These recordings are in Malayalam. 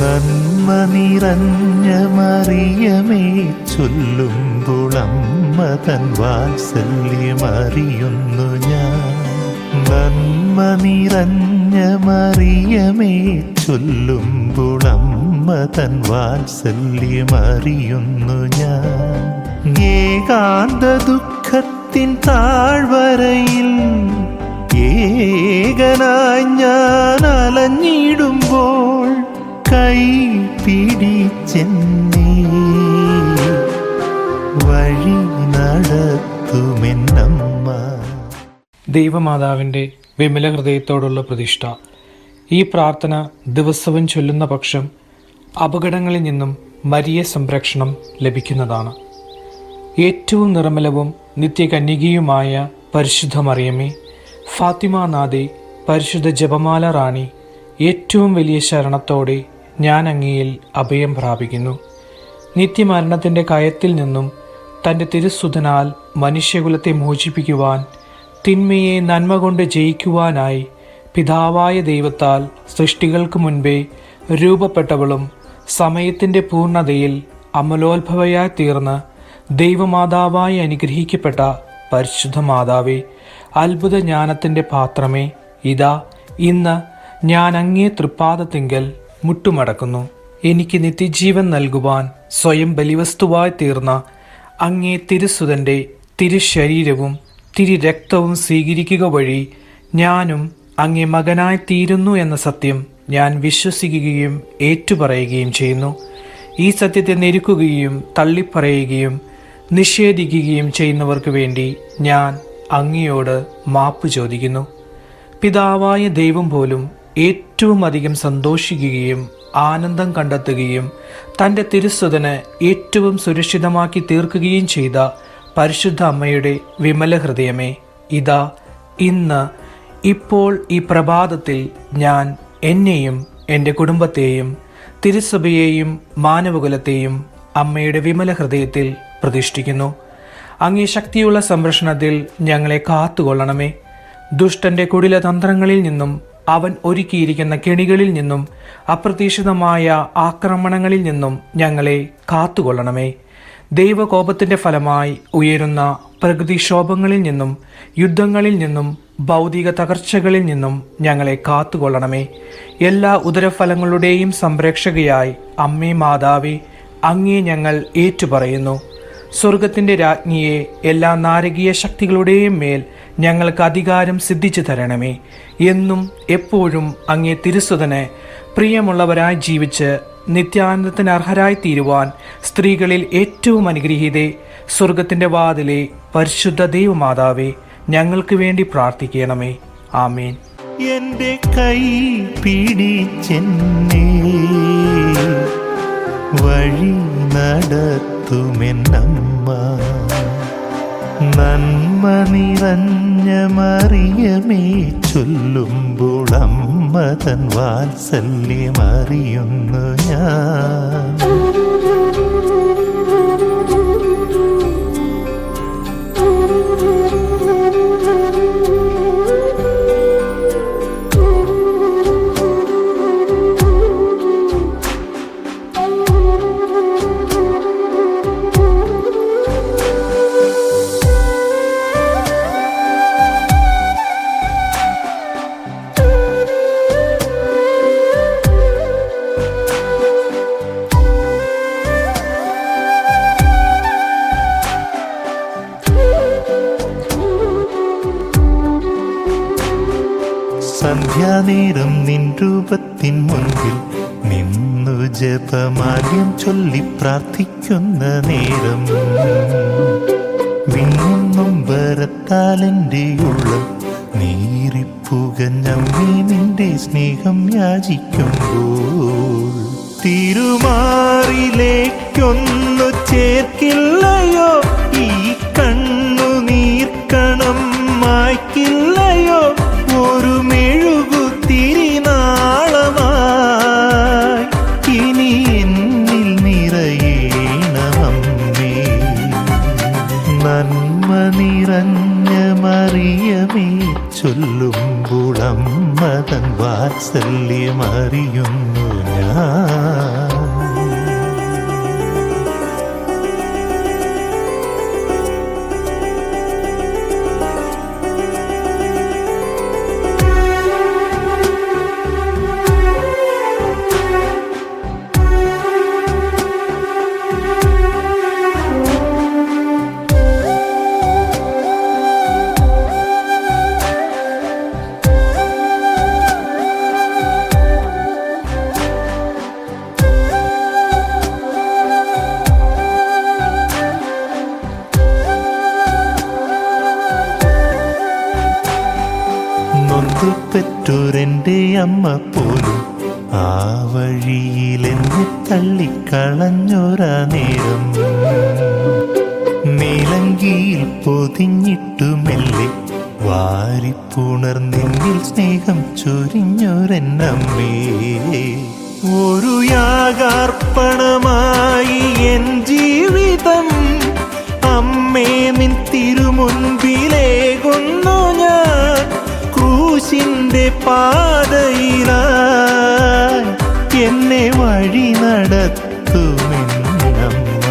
നന്മ നിറഞ്ഞ മറിയമേ ചൊല്ലുമ്പോളമ്മ തൻ വാത്സല്യമറിയുന്നു ഞാൻ. നന്മ നിറഞ്ഞ മറിയമേ ചൊല്ലുമ്പോളമ്മ തൻ വാത്സല്യമറിയുന്നു ഞാൻ. ഏകാന്ത ദുഃഖത്തിൻ താഴ്വരയിൽ ഏകനായി ഞാൻ അലഞ്ഞിടുമ്പോൾ കൈ പിടിച്ചെന്നേ. വഴി നടത്തുമെന്നമ്മ. ദൈവമാതാവിന്റെ വിമല ഹൃദയത്തോടുള്ള പ്രതിഷ്ഠ. ഈ പ്രാർത്ഥന ദിവസവും ചൊല്ലുന്ന പക്ഷം അപകടങ്ങളിൽ നിന്നും മരിയ സംരക്ഷണം ലഭിക്കുന്നതാണ്. ഏറ്റവും നിർമ്മലവും നിത്യകന്യകയുമായ പരിശുദ്ധ മറിയമേ ഫാത്തിമ നാദേ പരിശുദ്ധ ജപമാല റാണി ഏറ്റവും വലിയ ശരണത്തോടെ ഞാൻ അങ്ങയിൽ അഭയം പ്രാപിക്കുന്നു. നിത്യമരണത്തിന്റെ കയത്തിൽ നിന്നും തന്റെ തിരുസുതനാൽ മനുഷ്യകുലത്തെ മോചിപ്പിക്കുവാൻ തിന്മയെ നന്മ കൊണ്ട് ജയിക്കുവാനായി പിതാവായ ദൈവത്താൽ സൃഷ്ടികൾക്ക് മുൻപേ രൂപപ്പെട്ടവളും സമയത്തിന്റെ പൂർണതയിൽ അമലോത്ഭവയായി തീർന്ന് ദൈവമാതാവായി അനുഗ്രഹിക്കപ്പെട്ട പരിശുദ്ധ മാതാവേ അത്ഭുത ജ്ഞാനത്തിന്റെ പാത്രമേ. ഇതാ ഇന്ന് ഞാൻ അങ്ങേ തൃപ്പാദത്തിങ്കൽ മുട്ടുമടക്കുന്നു. എനിക്ക് നിത്യജീവൻ നൽകുവാൻ സ്വയം ബലിവസ്തുവായി തീർന്ന അങ്ങേ തിരുസുതന്റെ തിരുശരീരവും തിരുരക്തവും സ്വീകരിക്കുക വഴി ഞാനും അങ്ങേ മകനായി തീരുന്നു എന്ന സത്യം ഞാൻ വിശ്വസിക്കുകയും ഏറ്റുപറയുകയും ചെയ്യുന്നു. ഈ സത്യത്തെ നെരുക്കുകയും തള്ളിപ്പറയുകയും നിഷേധിക്കുകയും ചെയ്യുന്നവർക്ക് വേണ്ടി ഞാൻ അങ്ങയോട് മാപ്പ് ചോദിക്കുന്നു. പിതാവായ ദൈവം പോലും ഏറ്റവും അധികം സന്തോഷിക്കുകയും ആനന്ദം കണ്ടെത്തുകയും തന്റെ തിരുസ്വതന് ഏറ്റവും സുരക്ഷിതമാക്കി തീർക്കുകയും ചെയ്ത പരിശുദ്ധ അമ്മയുടെ വിമല ഹൃദയമേ ഇതാ ഇന്ന് ഇപ്പോൾ ഈ പ്രഭാതത്തിൽ ഞാൻ എന്നെയും എന്റെ കുടുംബത്തെയും തിരുസഭയെയും മാനവകുലത്തെയും അമ്മയുടെ വിമല ഹൃദയത്തിൽ പ്രതിഷ്ഠിക്കുന്നു. അങ്ങേ ശക്തിയുള്ള സംരക്ഷണത്തിൽ ഞങ്ങളെ കാത്തുകൊള്ളണമേ. ദുഷ്ടന്റെ കുടിലതന്ത്രങ്ങളിൽ നിന്നും അവൻ ഒരുക്കിയിരിക്കുന്ന കെണികളിൽ നിന്നും അപ്രതീക്ഷിതമായ ആക്രമണങ്ങളിൽ നിന്നും ഞങ്ങളെ കാത്തുകൊള്ളണമേ. ദൈവകോപത്തിന്റെ ഫലമായി ഉയരുന്ന പ്രകൃതിക്ഷോഭങ്ങളിൽ നിന്നും യുദ്ധങ്ങളിൽ നിന്നും ഭൗതിക തകർച്ചകളിൽ നിന്നും ഞങ്ങളെ കാത്തുകൊള്ളണമേ. എല്ലാ ഉദരഫലങ്ങളുടെയും സംരക്ഷകയായി അമ്മേ മാതാവേ അങ്ങേ ഞങ്ങൾ ഏറ്റുപറയുന്നു. സ്വർഗത്തിന്റെ രാജ്ഞിയെ എല്ലാ നാരകീയ ശക്തികളുടെയും മേൽ ഞങ്ങൾക്ക് അധികാരം സിദ്ധിച്ചു തരണമേ. എന്നും എപ്പോഴും അങ്ങേ തിരുസുതന് പ്രിയമുള്ളവരായി ജീവിച്ച് നിത്യാനന്ദത്തിന് അർഹരായി തീരുവാൻ സ്ത്രീകളിൽ ഏറ്റവും അനുഗ്രഹീതേ സ്വർഗത്തിന്റെ വാതിലെ പരിശുദ്ധ ദൈവമാതാവേ ഞങ്ങൾക്ക് വേണ്ടി പ്രാർത്ഥിക്കണമേ. ആമേൻ. എന്റെ കൈ പിടിച്ചെന്നേ വഴി നടത്തുമെന്നമ്മ. നന്മ നിറഞ്ഞ മറിയമേ ചൊല്ലുമ്പോൾ അമ്മ തൻ വാത്സല്യമറിയുന്നു ഞാൻ. സന്ധ്യാനേരം നിൻ രൂപത്തിൻ മുൻപിൽ നിന്നു ജപമാല്യം ചൊല്ലി പ്രാർത്ഥിക്കുന്ന നേരം. വിങ്ങും വരത്താലെന്റെ ഉള്ളം നീറിപ്പുകഞ്ഞമ്മേ നിന്റെ സ്നേഹം യാചിക്കുമ്പോൾ തിരുമാറിലേക്കൊന്നു ചേർക്കില്ലയോ? ഈ കണ്ണു നീർക്കണം മായ്ക്കില്ലയോ നിറഞ്ഞ മറിയമേ ചൊല്ലുമ്പോൾ മതൻ തൻ വാത്സല്യമറിയുന്നു ഞാൻ. എന്റെ അമ്മ പോലും ആ വഴിയിൽ എന്നെ തള്ളിക്കളഞ്ഞൊരാ നേരം. നീലങ്കിയിൽ പൊതിഞ്ഞിട്ടു മെല്ലെ സ്നേഹം ചൊരിഞ്ഞൊരെന്നമ്മേ ഒരു യാഗാർപ്പണമായി എൻ ജീവിതം അമ്മേ നിൻ തിരുമുൻപിലേകുന്നു പാതയിലായി എന്നെ വഴി നടത്തുമെന്നമ്മ.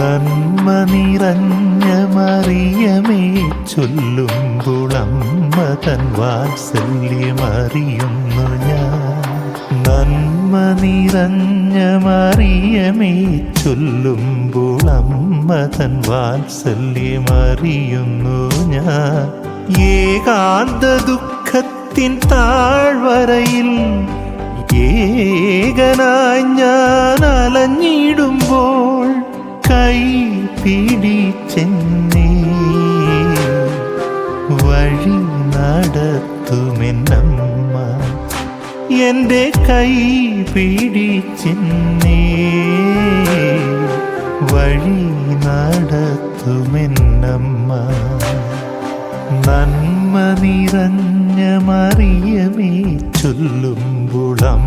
നന്മ നിറഞ്ഞ മറിയമേ ചൊല്ലുമ്പോൾ അമ്മ തൻ വാത്സല്യമറിയുന്നു ഞാൻ. നന്മ നിറഞ്ഞ മറിയമേ ചൊല്ലുമ്പോളമ്മ തൻ വാത്സല്യമറിയുന്നു ഞാൻ. ഏകാന്ത ദുഃഖത്തിൻ താഴ്വരയിൽ ഏകനായി ഞാൻ അലഞ്ഞിടുമ്പോൾ കൈ പിടിച്ചെന്നേ. വഴി നടത്തുമെന്നമ്മ എന്റെ കൈ പിടിച്ചെന്നേ. വഴി നടത്തുമെന്നമ്മ നന്മ നിറഞ്ഞ മറിയമേ വാത്സല്യം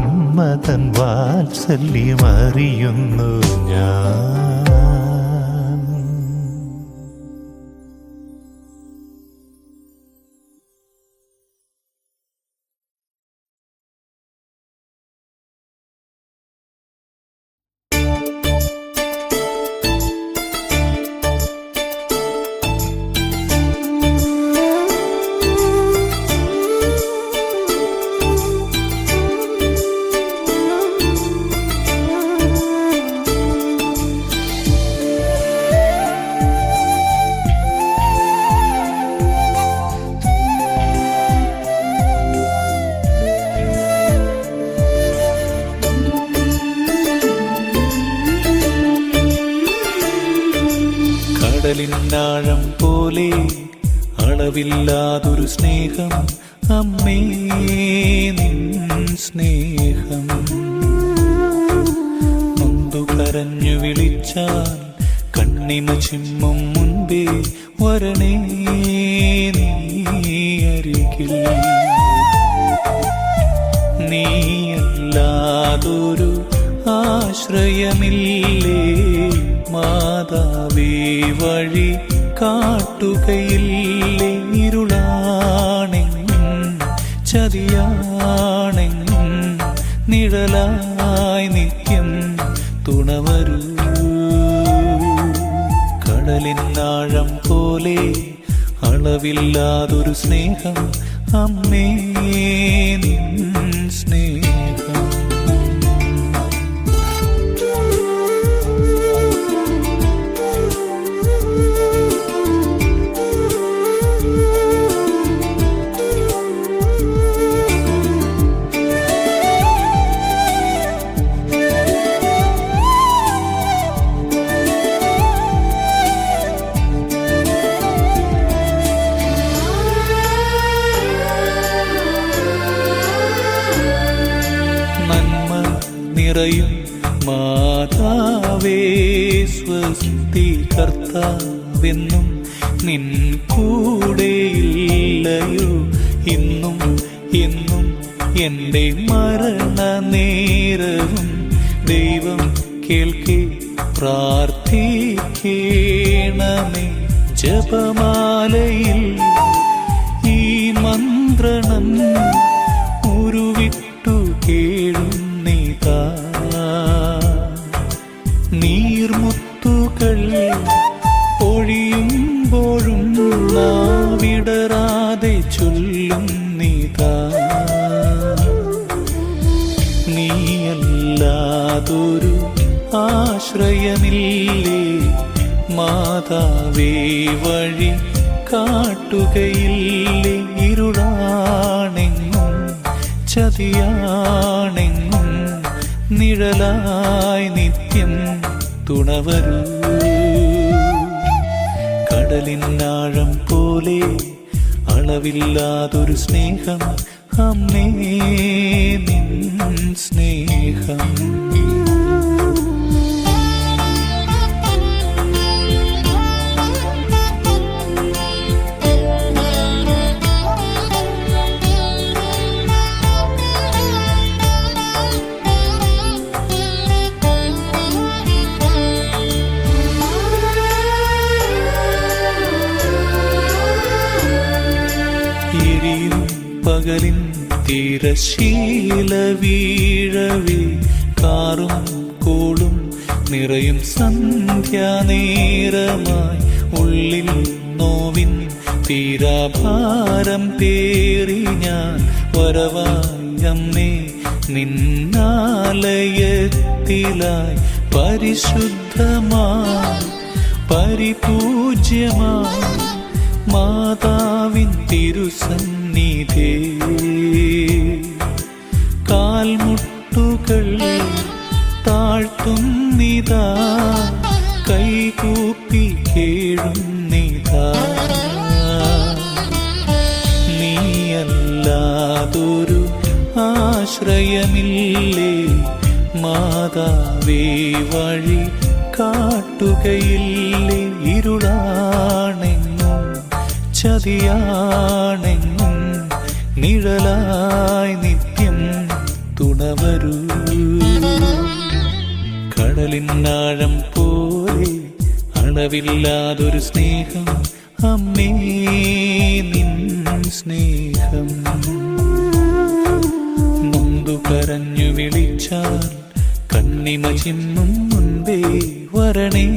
വാത്സല്യമറിയുന്നു ഞാൻ. പോലെ അളവില്ലാതൊരു സ്നേഹം. അമ്മേ നിൻ സ്നേഹം. നൊന്തു കരഞ്ഞു വിളിച്ചാൽ കണ്ണിമ ചിമ്മും മുൻപേ വരണേ നീ അരികിൽ. നീയല്ലാതൊരു ആശ്രയമില്ലേ മാതാവേ വഴി കാട്ടുകയില്ലേ ഇരുളാണെങ്ങും ചതിയാണെങ്ങും നിഴലായി നിത്യം തുണവരൂ. കടലിനാഴം പോലെ അളവില്ലാതൊരു സ്നേഹം അമ്മേ നിറയും മാതാവേ സ്വസ്തി കർത്താവെന്നും നിൻ കൂടെയില്ലയോ ഇന്നും എന്നും എന്റെ മരണ നേരവും ദൈവം കേൾക്കേ പ്രാർത്ഥിക്കേണമേ. ജപമാലയിൽ നാവിടരാതെ ചൊല്ലും നീതാ. നീയല്ലാതൊരു ആശ്രയമില്ലേ? മാതാവേ വഴി കാട്ടുകയില്ലേ? ഇരുളാണെങ്ങും ചതിയാണെങ്ങും നിഴലായി നിത്യം തുണവരൂ. കടലിനാഴം പോലെ അളവില്ലാതൊരു സ്നേഹം. അമ്മേ നിൻ സ്നേഹം. തിരശീല വീഴവേ കാറും കോളും നിറയും സന്ധ്യാനേരമായി. ഉള്ളിൽ നോവിൻ തീരാഭാരം പേറി ഞാൻ വരവായമ്മേ നിന്നാലയത്തിലായി പരിശുദ്ധമായി പരിപൂജ്യമായി മാതാവിൻ തിരുസന്നിധേ കാൽമുട്ടുകൾ താഴ്ത്തുന്നിതാ കൈകൂപ്പി കേഴുന്നിതാ. നീയല്ലാതൊരു ആശ്രയമില്ലേ മാതാവേ വഴി കാട്ടുകയില്ലേ ഇരുളാണെങ്ങും ചതിയാണെങ്ങും നിഴലായി നിത്യം തുണവരൂ. കടലിനാഴം പോലെ അളവില്ലാതൊരു സ്നേഹം അമ്മേ നിൻ സ്നേഹം. നൊന്തു കരഞ്ഞു വിളിച്ചാൽ കണ്ണിമ ചിമ്മും മുൻപേ വരണേ.